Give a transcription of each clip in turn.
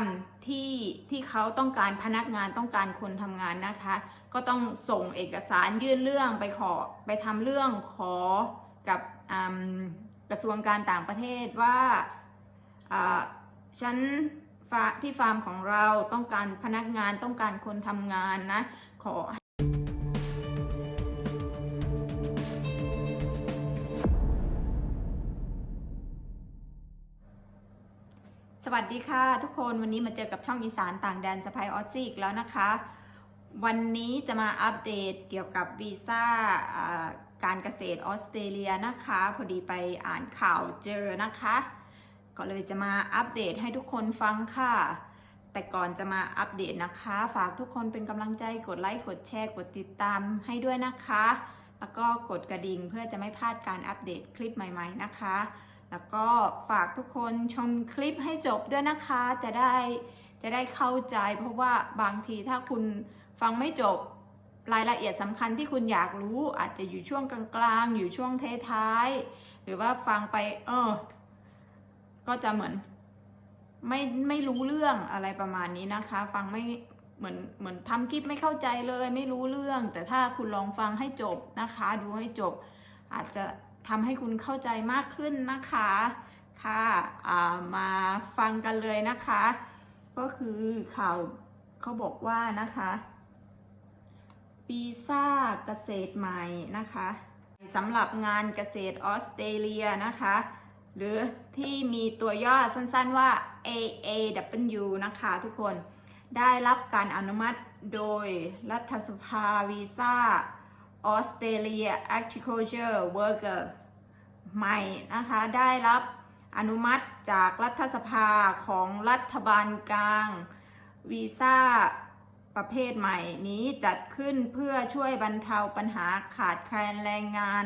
มที่ที่เขาต้องการพนักงานต้องการคนทำงานนะคะ ก็ต้องส่งเอกสารยื่นเรื่องไปขอไปทำเรื่องขอกับกระทรวงการต่างประเทศว่าฉันที่ฟาร์มของเราต้องการพนักงานต้องการคนทำงานนะ ขอ วัสดีค่ะ ทุกคนวันนี้มาเจอกับช่องอีสานต่างแดนสไปออสซี่อีกแล้วนะคะ วันนี้จะมาอัปเดตเกี่ยวกับวีซ่าการเกษตรออสเตรเลียนะคะ พอดีไปอ่านข่าวเจอนะคะ ก็เลยจะมาอัปเดตให้ทุกคนฟังค่ะ แต่ก่อนจะมาอัปเดตนะคะ ฝากทุกคนเป็นกำลังใจกดไลค์กดแชร์กดติดตามให้ด้วยนะคะ แล้วก็กดกระดิ่งเพื่อจะไม่พลาดการอัปเดตคลิปใหม่ ๆ นะคะ แล้วก็ฝากทุกคนชมคลิปให้จบด้วยนะคะ จะได้จะได้เข้าใจ เพราะว่าบางทีถ้าคุณฟังไม่จบรายละเอียดสำคัญที่คุณอยากรู้ อาจจะอยู่ช่วงกลางๆ อยู่ช่วงท้ายๆ หรือว่าฟังไปเออ ก็จะเหมือน ไม่ไม่รู้เรื่องอะไรประมาณนี้นะคะ ฟังไม่เหมือนเหมือนทำคลิปไม่เข้าใจเลย ไม่รู้เรื่อง แต่ถ้าคุณลองฟังให้จบนะคะ ดูให้จบ อาจจะ ทำให้คุณเข้าใจมากขึ้นนะคะค่ะมาฟังกันเลยนะคะ ก็คือข่าวเขาบอกว่านะคะวีซ่าเกษตรใหม่นะคะสำหรับงานเกษตรออสเตรเลียนะคะ หรือที่มีตัวย่อสั้นๆว่า AAW นะคะทุกคนได้รับการอนุมัติโดยรัฐสภาวีซ่า ออสเตรเลีย Agriculture Worker ใหม่นะคะ ได้รับอนุมัติจากรัฐสภาของรัฐบาลกลางวีซ่าประเภทใหม่นี้จัดขึ้นเพื่อช่วยบรรเทาปัญหาขาดแคลนแรงงาน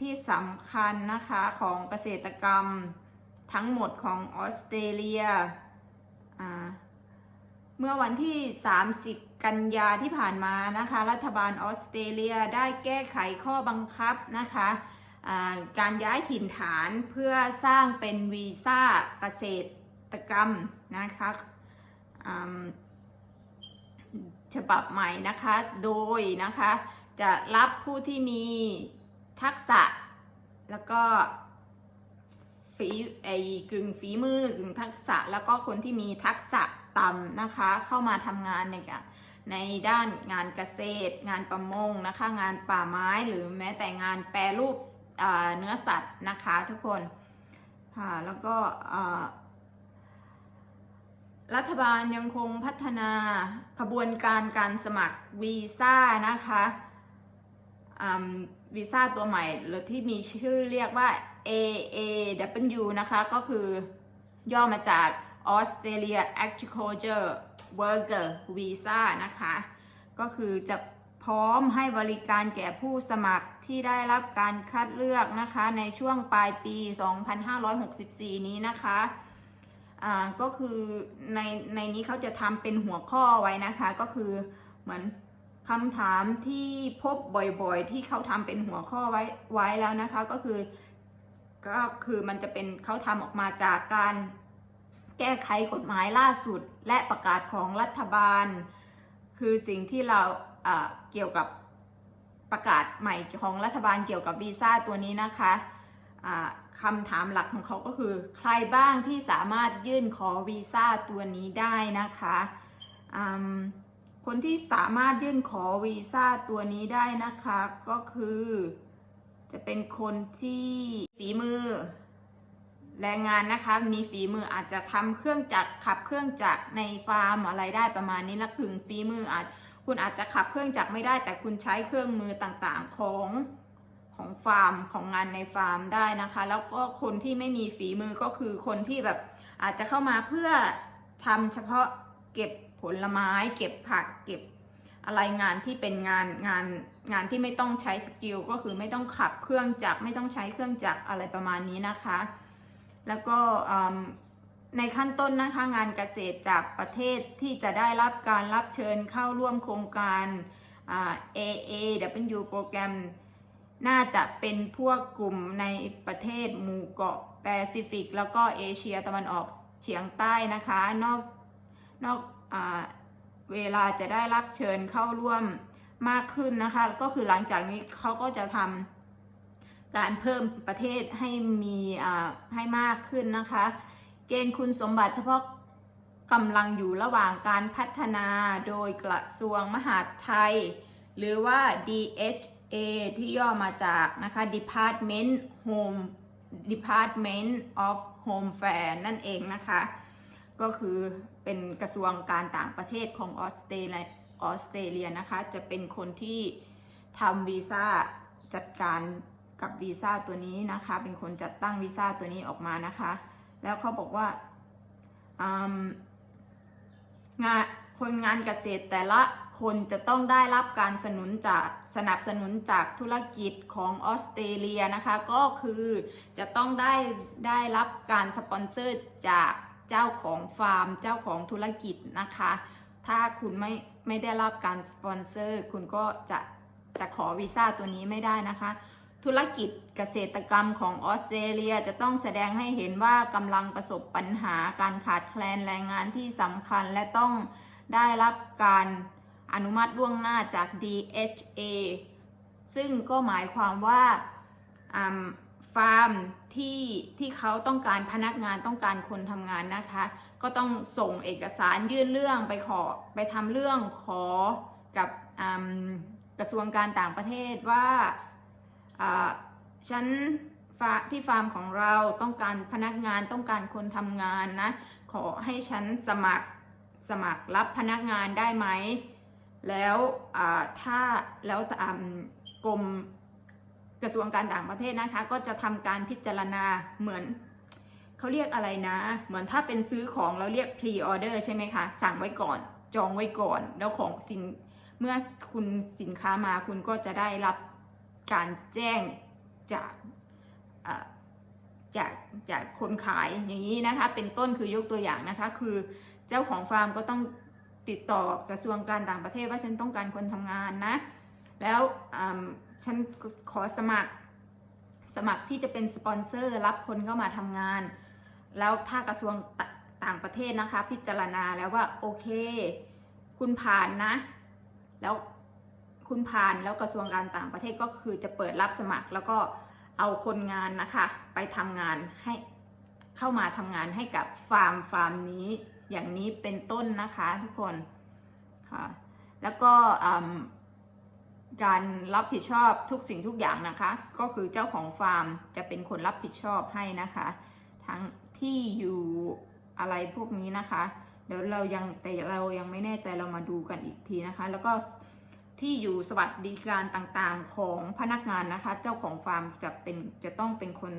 ที่สำคัญนะคะของเกษตรกรรมทั้งหมดของออสเตรเลียอ่า เมื่อวันที่ 30 กันยาที่ผ่านมานะคะ รัฐบาลออสเตรเลียได้แก้ไขข้อบังคับนะคะการย้ายถิ่นฐานเพื่อสร้างเป็นวีซ่าเกษตรกรรมนะคะฉบับใหม่นะคะ โดยนะคะจะรับผู้ที่มีทักษะแล้วก็ฝีไอ้กึ่งฝีมือกึ่งทักษะแล้วก็คนที่มีทักษะ ต่ำนะคะ เข้ามาทำงานในกะในด้านงานเกษตร งานประมงนะคะ งานป่าไม้หรือแม้แต่งานแปรรูปเนื้อสัตว์นะคะทุกคนค่ะแล้วก็รัฐบาลยังคงพัฒนาขบวนการการสมัครวีซ่านะคะวีซ่าตัวใหม่หรือที่มีชื่อเรียกว่า AAW นะคะ ก็คือย่อมาจาก Australia Agriculture Worker Visa นะคะ ก็คือจะพร้อมให้บริการแก่ผู้สมัครที่ได้รับการคัดเลือกนะคะ ในช่วงปลายปี 2564 นี้นะคะอ่าก็คือในในนี้เขาจะทำเป็นหัวข้อไว้นะคะ ก็คือเหมือนคำถามที่พบบ่อยๆ ที่เขาทำเป็นหัวข้อไว้ไว้แล้วนะคะ ก็คือ ก็คือมันจะเป็นเขาทำออกมาจากการ แก้ไขกฎหมายล่าสุดและประกาศของรัฐบาล คือสิ่งที่เราเกี่ยวกับประกาศใหม่ของรัฐบาลเกี่ยวกับวีซ่าตัวนี้นะคะคำถามหลักของเขาก็คือ ใครบ้างที่สามารถยื่นขอวีซ่าตัวนี้ได้นะคะคนที่สามารถยื่นขอวีซ่าตัวนี้ได้นะคะก็คือ จะเป็นคนที่ฝีมือ แรงงานนะคะ มีฝีมืออาจจะทำเครื่องจักรขับเครื่องจักรในฟาร์มอะไรได้ประมาณนี้และถึงฝีมืออาจคุณอาจจะขับเครื่องจักรไม่ได้ แต่คุณใช้เครื่องมือต่างๆของของฟาร์มของงานในฟาร์มได้นะคะ แล้วก็คนที่ไม่มีฝีมือก็คือคนที่แบบอาจจะเข้ามาเพื่อทำเฉพาะเก็บผลไม้ เก็บผักเก็บอะไรงานที่เป็นงานงานงานที่ไม่ต้องใช้สกิลก็คือไม่ต้องขับเครื่องจักรไม่ต้องใช้เครื่องจักรอะไรประมาณนี้นะคะ แล้วก็ในขั้นต้นนะคะงานเกษตรจากประเทศที่จะได้รับการรับเชิญเข้าร่วมโครงการ AAW โปรแกรม น่าจะเป็นพวกกลุ่มในประเทศหมู่เกาะแปซิฟิก แล้วก็เอเชียตะวันออกเฉียงใต้นะคะ นอกนอกอเวลาจะได้รับเชิญเข้าร่วมมากขึ้นนะคะ ก็คือหลังจากนี้เขาก็จะทำ การเพิ่มประเทศให้มีให้มากขึ้นนะคะ เกณฑ์คุณสมบัติเฉพาะกำลังอยู่ระหว่างการพัฒนาโดยกระทรวงมหาดไทย หรือว่า DHA ที่ย่อมาจากนะคะ Department Home Department of Home Affairs นั่นเองนะคะ ก็คือเป็นกระทรวงการต่างประเทศของออสเตรเลียออสเตรเลียนะคะ จะเป็นคนที่ทำวีซ่าจัดการ กับวีซ่าตัวนี้นะคะ เป็นคนจัดตั้งวีซ่าตัวนี้ออกมานะคะ แล้วเขาบอกว่างานคนงานเกษตรแต่ละคนจะต้องได้รับการสนุนจากสนับสนุนจากธุรกิจของออสเตรเลียนะคะ ก็คือจะต้องได้ได้รับการสปอนเซอร์จากเจ้าของฟาร์ม เจ้าของธุรกิจนะคะ ถ้าคุณไม่ไม่ได้รับการสปอนเซอร์ คุณก็จะจะขอวีซ่าตัวนี้ไม่ได้นะคะ ธุรกิจเกษตรกรรมของออสเตรเลียจะต้องแสดงให้เห็นว่ากำลังประสบปัญหาการขาดแคลนแรงงานที่สำคัญและต้องได้รับการอนุมัติล่วงหน้าจาก DHA ซึ่งก็หมายความว่าฟาร์มที่ที่เขาต้องการพนักงานต้องการคนทำงานนะคะ ก็ต้องส่งเอกสารยื่นเรื่องไปขอไปทำเรื่องขอกับกระทรวงการต่างประเทศว่า อ่าฉันที่ฟาร์มของเราต้องการพนักงานต้องการคนทำงานนะ ขอให้ฉันสมัครสมัครรับพนักงานได้ไหม แล้วถ้าแล้วตามกรมกระทรวงการต่างประเทศนะคะ ก็จะทำการพิจารณาเหมือนเขาเรียกอะไรนะ เหมือนถ้าเป็นซื้อของเราเรียก pre order ใช่ไหมคะ สั่งไว้ก่อนจองไว้ก่อน แล้วของสินเมื่อคุณสินค้ามาคุณก็จะได้รับ การแจ้งจากจากจากคนขายอย่างนี้นะคะ เป็นต้นคือยกตัวอย่างนะคะ คือเจ้าของฟาร์มก็ต้องติดต่อกระทรวงการต่างประเทศว่าฉันต้องการคนทำงานนะ แล้วฉันขอสมัครสมัครที่จะเป็นสปอนเซอร์รับคนเข้ามาทำงาน แล้วถ้ากระทรวงตต่างประเทศนะคะ พิจารณาแล้วว่าโอเค คุณผ่านนะ แล้ว คุณผ่านแล้วกระทรวงการต่างประเทศก็คือจะเปิดรับสมัครแล้วก็เอาคนงานนะคะ ไปทำงานให้เข้ามาทำงานให้กับฟาร์มฟาร์มนี้อย่างนี้เป็นต้นนะคะทุกคนค่ะแล้วก็การรับผิดชอบทุกสิ่งทุกอย่างนะคะ ก็คือเจ้าของฟาร์มจะเป็นคนรับผิดชอบให้นะคะ ทั้งที่อยู่อะไรพวกนี้นะคะ เดี๋ยวเรายังแต่เรายังไม่แน่ใจเรามาดูกันอีกทีนะคะ แล้วก็ ที่อยู่สวัสดิการต่างๆของพนักงานนะคะ เจ้าของฟาร์มจะเป็นจะต้องเป็นคน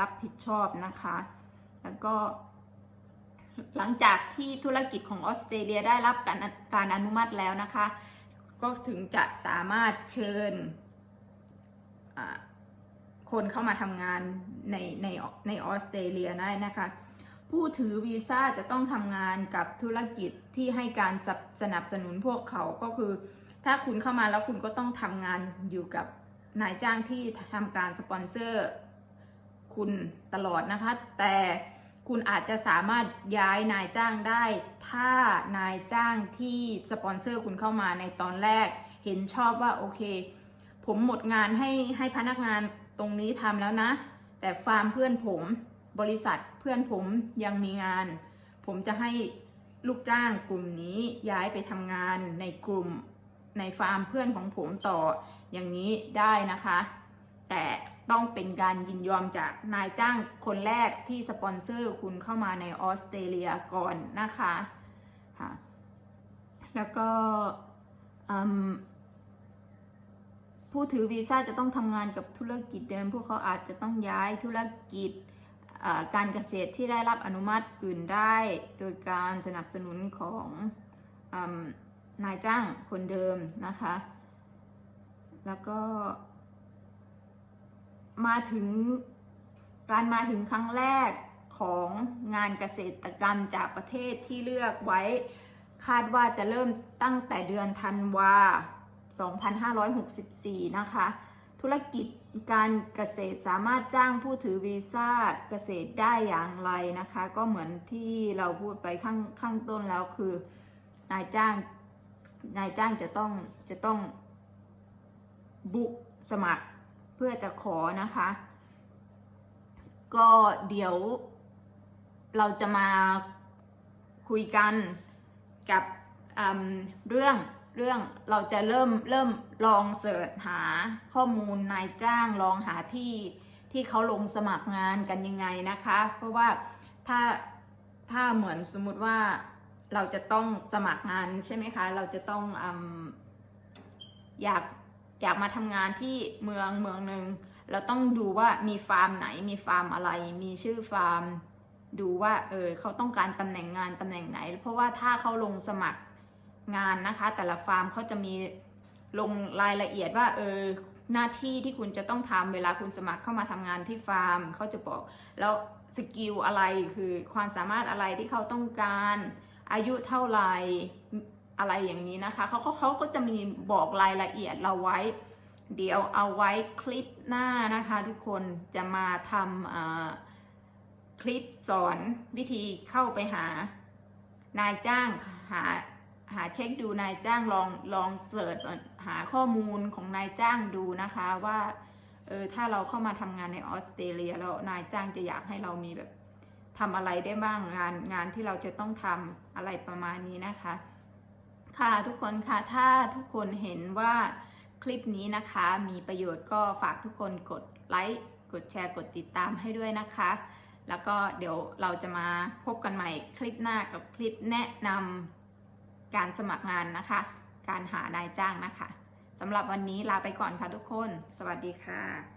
รับผิดชอบนะคะ แล้วก็ หลังจากที่ธุรกิจของออสเตรเลียได้รับการการอนุมัติแล้วนะคะ ก็ถึงจะสามารถเชิญคนเข้ามาทำงานในในในออสเตรเลียได้นะคะ ผู้ถือวีซ่าจะต้องทำงานกับธุรกิจที่ให้การสนับสนุนพวกเขาก็คือ ถ้าคุณเข้ามาแล้วคุณก็ต้องทำงานอยู่กับนายจ้างที่ทำการสปอนเซอร์คุณตลอดนะคะ แต่คุณอาจจะสามารถย้ายนายจ้างได้ ถ้านายจ้างที่สปอนเซอร์คุณเข้ามาในตอนแรก เห็นชอบว่าโอเค ผมหมดงานให้ให้พนักงานตรงนี้ทำแล้วนะ แต่ฟาร์มเพื่อนผมบริษัทเพื่อนผมยังมีงาน ผมจะให้ลูกจ้างกลุ่มนี้ย้ายไปทำงานในกลุ่ม ในฟาร์มเพื่อนของผมต่ออย่างนี้ได้นะคะ แต่ต้องเป็นการยินยอมจากนายจ้างคนแรกที่สปอนเซอร์คุณเข้ามาในออสเตรเลียก่อนนะคะค่ะแล้วก็ผู้ถือวีซ่าจะต้องทำงานกับธุรกิจเดิม พวกเขาอาจจะต้องย้ายธุรกิจการเกษตรที่ได้รับอนุมัติอื่นได้ โดยการสนับสนุนของ นายจ้างคนเดิมนะคะ แล้วก็ มาถึงการมาถึงครั้งแรกของงานเกษตรกรรมจากประเทศที่เลือกไว้ คาดว่าจะเริ่มตั้งแต่เดือนธันวา 2564 นะคะ ธุรกิจการเกษตรสามารถจ้างผู้ถือวีซ่าเกษตรได้อย่างไรนะคะ ก็เหมือนที่เราพูดไปข้างข้างต้นแล้วคือ นายจ้าง นายจ้างจะต้องจะต้องบุกสมัครเพื่อจะขอนะคะ ก็เดี๋ยวเราจะมาคุยกันกับเรื่องเรื่องเราจะเริ่มเริ่มลองเสิร์ชหาข้อมูลนายจ้างลองหาที่ที่เขาลงสมัครงานกันยังไงนะคะ เพราะว่าถ้าถ้าเหมือนสมมุติว่า เราจะต้องสมัครงานใช่ไหมคะ เราจะต้องออยากอยากมาทำงานที่เมืองเมืองหนึ่งเราต้องดูว่ามีฟาร์มไหน มีฟาร์มอะไร มีชื่อฟาร์ม ดูว่าเออเขาต้องการตำแหน่งงานตำแหน่งไหน เพราะว่าถ้าเขาลงสมัครงานนะคะ แต่ละฟาร์มเขาจะมีลงรายละเอียดว่าเออหน้าที่ที่คุณจะต้องทำเวลาคุณสมัครเข้ามาทำงานที่ฟาร์มเขาจะบอก แล้วสกิลอะไรคือความสามารถอะไรที่เขาต้องการ อายุเท่าไรอะไรอย่างนี้นะคะเขาก็เขาก็จะมีบอกรายละเอียดเราไว้ เดี๋ยวเอาไว้คลิปหน้านะคะทุกคนจะมาทำคลิปสอนวิธีเข้าไปหานายจ้างหาหาเช็คดูนายจ้างลองลองเสิร์ชหาข้อมูลของนายจ้างดูนะคะว่าเออถ้าเราเข้ามาทำงานในออสเตรเลียแล้วนายจ้างจะอยากให้เรามีแบบ ทำอะไรได้บ้างงานงานที่เราจะต้องทำอะไรประมาณนี้นะคะ ค่ะทุกคนค่ะถ้าทุกคนเห็นว่าคลิปนี้นะคะมีประโยชน์ก็ฝากทุกคนกดไลค์กดแชร์กดติดตามให้ด้วยนะคะ แล้วก็เดี๋ยวเราจะมาพบกันใหม่คลิปหน้ากับคลิปแนะนำการสมัครงานนะคะ การหานายจ้างนะคะสำหรับวันนี้ลาไปก่อนค่ะทุกคน สวัสดีค่ะ